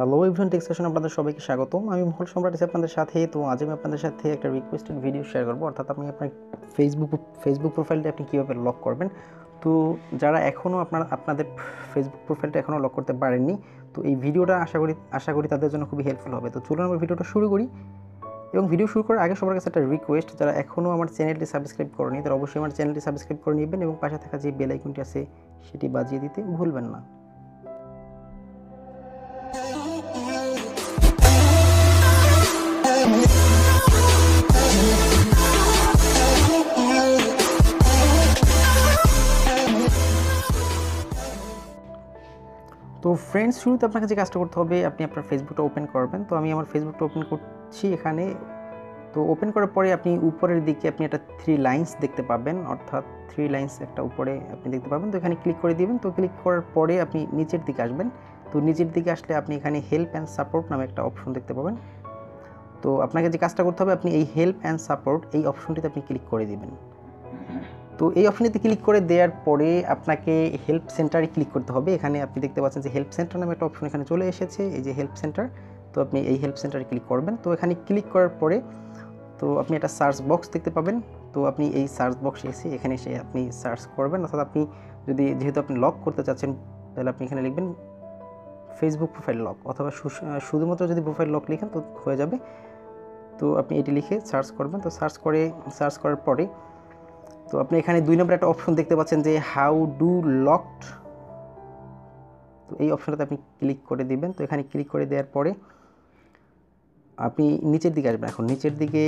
Hello even টেক্সেশন আপনাদের সবাইকে স্বাগতম। আমি মহল সম্রাট আছি আপনাদের সাথে তো আজ আমি আপনাদের সাথে একটা রিকোয়েস্টেড ভিডিও শেয়ার করব। অর্থাৎ আপনি আপনার ফেসবুক ফেসবুক প্রোফাইলটা আপনি কীভাবে লক করবেন? তো যারা এখনও আপনার, আপনাদের ফেসবুক প্রোফাইলটা এখনও লক করতে পারেননি, তো এই ভিডিওটা আশা করি আশা করি তাদের জন্য খুবই হেল্পফুল হবে। তো চলুন আমরা ভিডিওটা শুরু করি। এবং ভিডিও শুরু করার আগে সবার কাছে একটা রিকোয়েস্ট যারা এখনও আমার চ্যানেলটি সাবস্ক্রাইব করেনি, তারা অবশ্যই আমার চ্যানেলটি সাবস্ক্রাইব করে নেবেন এবং পাশে থাকা যে বেল আইকনটি আছে, সেটি বাজিয়ে দিতে ভুলবেন না। তো ফ্রেন্ডস শুরুতে আপনাকে যে কাজটা করতে হবে, আপনি আপনার ফেসবুকটা ওপেন করবেন। তো আমি আমার ফেসবুকটা ওপেন করছি এখানে। তো ওপেন করার পরে আপনি উপরের দিকে আপনি একটা থ্রি লাইন্স দেখতে পাবেন, অর্থাৎ থ্রি লাইন্স একটা উপরে আপনি দেখতে পাবেন। তো এখানে ক্লিক করে দিবেন। তো ক্লিক করার পরে আপনি নিচের দিকে আসবেন। তো নিচের দিকে আসলে আপনি এখানে হেল্প অ্যান্ড সাপোর্ট নামে একটা অপশন দেখতে পাবেন। তো আপনাকে যে কাজটা করতে হবে, আপনি এই হেল্প অ্যান্ড সাপোর্ট এই অপশনটিতে আপনি ক্লিক করে দিবেন। তো এই অপশনটিতে ক্লিক করে দেওয়ার পরে আপনাকে হেল্প সেন্টারে ক্লিক করতে হবে। এখানে আপনি দেখতে পাচ্ছেন যে হেল্প সেন্টার নামে একটা অপশন এখানে চলে এসেছে, এই যে হেল্প সেন্টার তো আপনি এই হেল্প সেন্টারে ক্লিক করবেন। তো এখানে ক্লিক করার পরে তো আপনি একটা সার্চ বক্স দেখতে পাবেন। তো আপনি এই সার্চ বক্সে এসে এখানে এসে আপনি সার্চ করবেন। অর্থাৎ আপনি যদি যেহেতু আপনি লক করতে চাচ্ছেন, তাহলে আপনি এখানে লিখবেন ফেসবুক প্রোফাইল লক অথবা শুধুমাত্র যদি প্রোফাইল লক লিখেন তো হয়ে যাবে। তো আপনি এটি লিখে সার্চ করবেন। তো সার্চ করে সার্চ করার পরে তো আপনি এখানে দুই নম্বর একটা অপশন দেখতে পাচ্ছেন যে হাউ ডু লকড তো এই অপশনটাতে আপনি ক্লিক করে দিবেন। তো এখানে ক্লিক করে দেওয়ার পরে আপনি নিচের দিকে আসবেন। এখন নিচের দিকে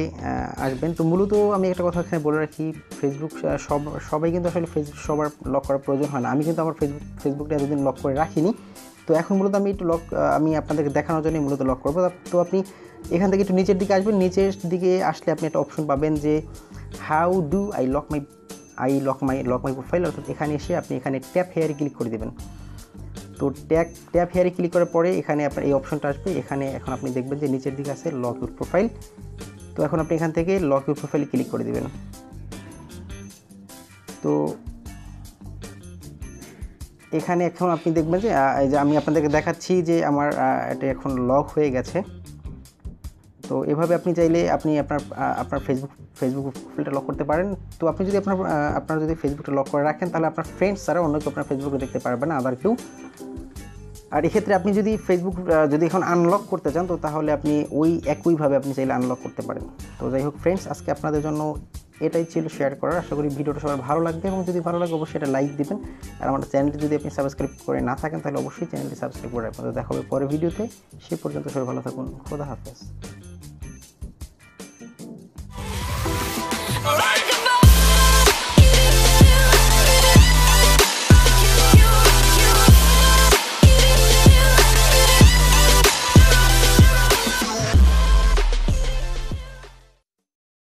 আসবেন। তো মূলত আমি একটা কথা এখানে বলে রাখি ফেসবুক সব, সবাই কিন্তু আসলে ফেসবুক সবার লক করার প্রয়োজন হয় না। আমি কিন্তু আমার ফেসবুক ফেসবুকটা এতদিন লক করে রাখিনি। তো এখন মূলত আমি একটু লক আমি আপনাদেরকে দেখানোর জন্য মূলত লক করব। তো আপনি এখান থেকে একটু নিচের দিকে আসবেন। নিচের দিকে আসলে আপনি একটা অপশন পাবেন যে how do I lock my I lock my lock my profile অর্থাৎ এখানে এসে আপনি এখানে ট্যাপ হেয়ারে ক্লিক করে দেবেন। তো ট্যাপ ট্যাপ হেয়ারে ক্লিক করার পরে এখানে আপনার এই অপশনটা আসবে। এখানে এখন আপনি দেখবেন যে নিচের দিকে আছে লক ইউর প্রোফাইল তো এখন আপনি এখান থেকে লক ইউর প্রোফাইলে ক্লিক করে দেবেন। তো এখানে এখন আপনি দেখবেন যে আমি আপনাদেরকে দেখাচ্ছি যে আমার এটা এখন লক হয়ে গেছে। তো এভাবে আপনি চাইলে আপনি আপনার আপনার ফেসবুক ফেসবুক প্রোফাইলটা লক করতে পারেন। তো আপনি যদি আপনার আপনার যদি ফেসবুকটা লক করে রাখেন, তাহলে আপনার ফ্রেন্ডস ছাড়া অন্য কেউ আপনার ফেসবুকে দেখতে পারবে না আবার কেউ। আর এক্ষেত্রে আপনি যদি ফেসবুক যদি এখন আনলক করতে চান, তো তাহলে আপনি ওই একইভাবে আপনি চাইলে আনলক করতে পারেন। তো যাই হোক ফ্রেন্ডস আজকে আপনাদের জন্য এটাই ছিল শেয়ার করার। আশা করি ভিডিওটা সবার ভালো লাগবে এবং যদি ভালো লাগে, অবশ্যই এটা লাইক দিবেন। আর আমার চ্যানেলটি যদি আপনি সাবস্ক্রাইব করে না থাকেন, তাহলে অবশ্যই চ্যানেলটি সাবস্ক্রাইব করে রাখবেন। দেখা পরে ভিডিওতে। সে পর্যন্ত সবাই ভালো থাকুন। খোদা হাফেজ।